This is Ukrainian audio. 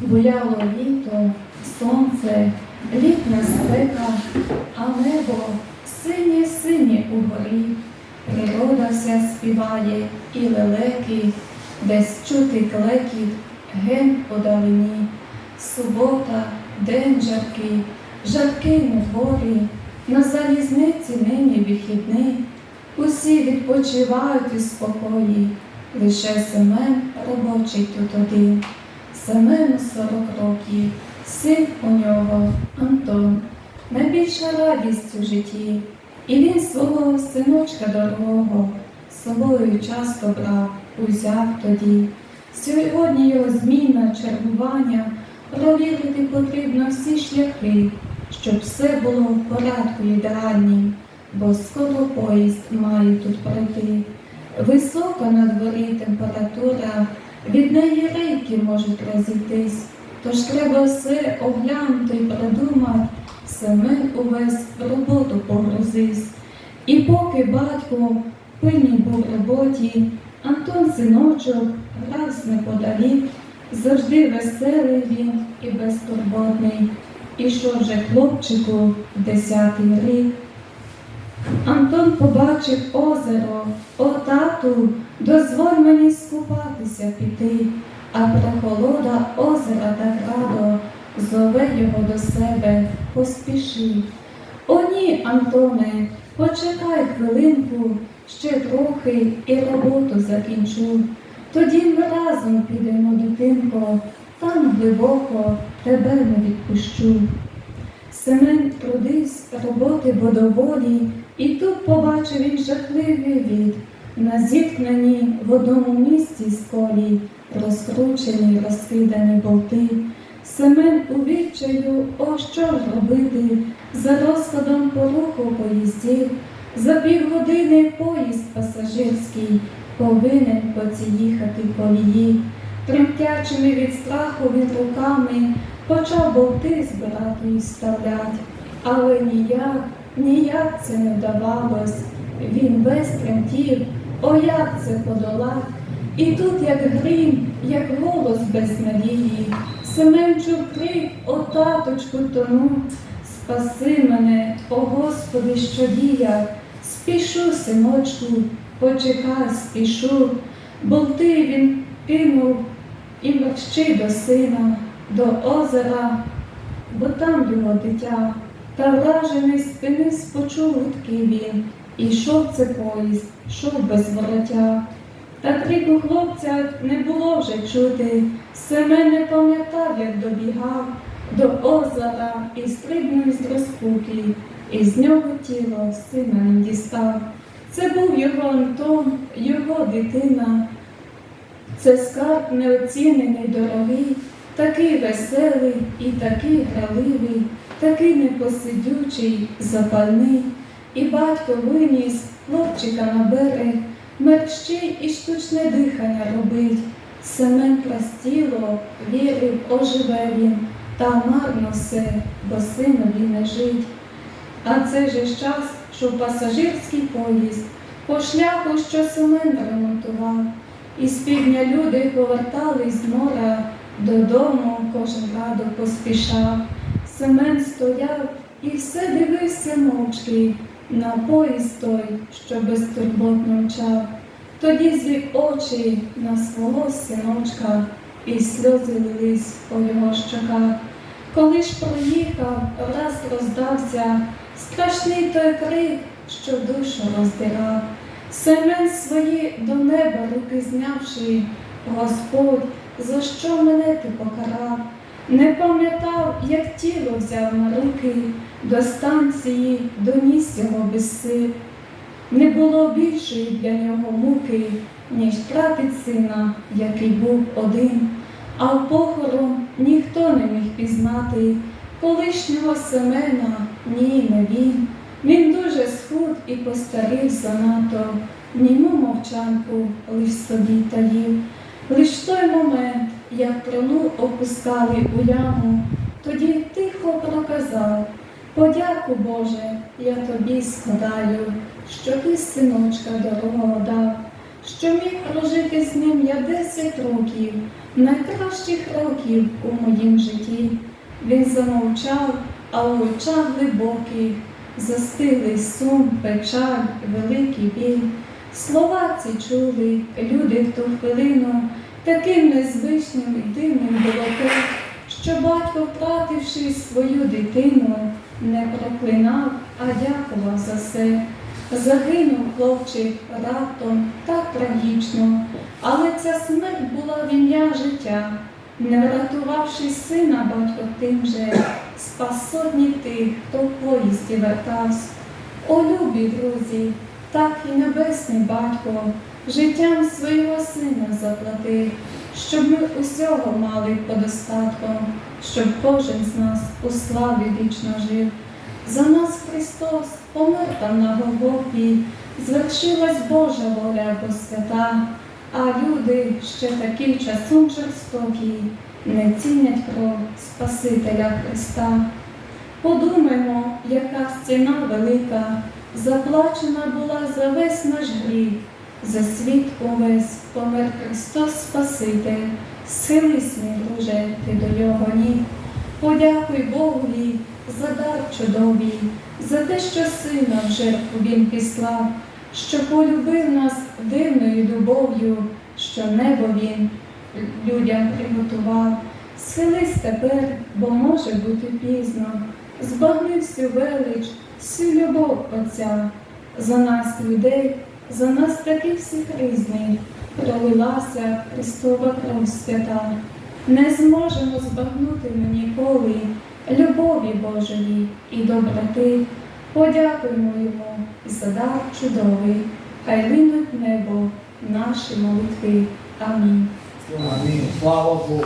Буяло літо, сонце, літня спека, а небо синє синє угорі. Природа вся співає і лелеки, десь чути клекіт, ген подалині. Субота, день жаркий, жаркий на дворі, на залізниці нині вихідний. Усі відпочивають у спокої, лише Семен робочий тут один. Семену сорок років, син у нього Антон, найбільша радість у житті, і він свого синочка дорогого собою часто брав, узяв тоді. Сьогодні його зміна, чергування, провірити потрібно всі шляхи, щоб все було в порядку ідеальнім, бо скоро поїзд має тут пройти. Висока на дворі температура, від неї рейки можуть розійтись, тож треба все оглянути і продумати, Семен увесь в роботу погрузився. І поки батько пильний був в роботі, Антон синочок гравсь неподалік, завжди веселий він і безтурботний. Ішов же хлопчику в десятий рік. Антон побачив озеро, о тату, дозволь мені скупатися піти, а прохолода озера так радо зове його до себе, поспіши. О ні, Антоне, почекай хвилинку, ще трохи і роботу закінчу. Тоді ми разом підемо, дитинко, там глибоко тебе не відпущу. Семен трудився роботи водоволі, і тут побачив він жахливий від. На зіткненні в одному місці з колій, розкручені, розкидані болти. Семен у відчаю, о що ж робити, за розкладом по руху поїздів, за півгодини поїзд пасажирський повинен поціїхати колії. Тремтячими від страху він руками почав болти збирати і вставлять, але ніяк, ніяк це не вдавалось. Він весь тремтів, о як це подолать. І тут, як грім, як голос без надії, Семен чув крик, о таточку тону, спаси мене, о Господи, що дія, спішу, синочку, почекай, спішу, болти він кинув і мерщи до сина, до озера, бо там його дитя, та вражений спинись почув гудки він, і йшов це поїзд, йшов без вороття. Та крику хлопця не було вже чути, Семен не пам'ятав, як добігав до озера і стрибнув з розпуки, і з нього тіло не дістав. Це був його Антон, його дитина. Це скарб неоцінений, дорогий, такий веселий і такий граливий, такий непосидючий, запальний. І батько виніс хлопчика на берег, мерщій і штучне дихання робить. Семен простіло, вірив, оживе він, та марно все, бо синові не жить. А це же час, що пасажирський поїзд по шляху, що Семен ремонтував. І з півдня люди повертались з моря, додому кожен радо поспішав. Семен стояв і все дивився мовчки на поїзд той, що безтурботно мчав. Тоді звів очі на свого синочка, і сльози лились по його щоках. Коли ж проїхав, раз роздався страшний той крик, що душу роздирав. Семен свої до неба руки знявши, Господь, за що мене ти покарав? Не пам'ятав, як тіло взяв на руки, до станції доніс його без сил. Не було більшої для нього муки, ніж втратить сина, який був один, а в похорон ніхто не міг пізнати колишнього Семена, ні, не він. Він дуже схуд і постарів занадто, німу мовчанку лиш собі таїв. Лиш той момент, як трону опускали у яму, тоді тихо проказав, подяку Боже, я тобі складаю, що ти синочка дорогого дав, що міг прожити з ним я десять років, найкращих років у моїм житті. Він замовчав, а у очах глибоких застилий сум, печаль, великий біль. Слова ці чули люди в ту хвилину, таким незвичним і дивним було те, що батько, втративши свою дитину, не проклинав, а дякував за все. Загинув хлопчик раптом так трагічно, але ця смерть була в ім'я життя, не врятувавши сина батько тим же, спас сотні тих, хто в поїзді вертався. О, любі друзі, так і небесний батько життям свого сина заплатив, щоб ми усього мали подостатком, щоб кожен з нас у славі вічно жив. За нас Христос помер там на Голгофі, звершилась Божа воля бо свята, а люди ще такі часом жорстокі, не цінять кров Спасителя Христа. Подумаймо, яка ціна велика, заплачена була за весь наш гріх, за світ увесь помер Христос Спаситель, схились, мій друже, ти до його ніг. Подякуй Богові за дар чудовий, за те, що сина в жертву він післав, що полюбив нас дивною любов'ю, що небо він людям приготував. Схились тепер, бо може бути пізно, збагни всю велич, всю любов Отця, за нас, людей, за нас таких всіх різних, пролилася Христова кров свята. Не зможемо збагнути ми ніколи любові Божої і доброти. Подякуємо йому за дар чудовий, хай линуть небо наші молитви. Амінь. Слава Богу.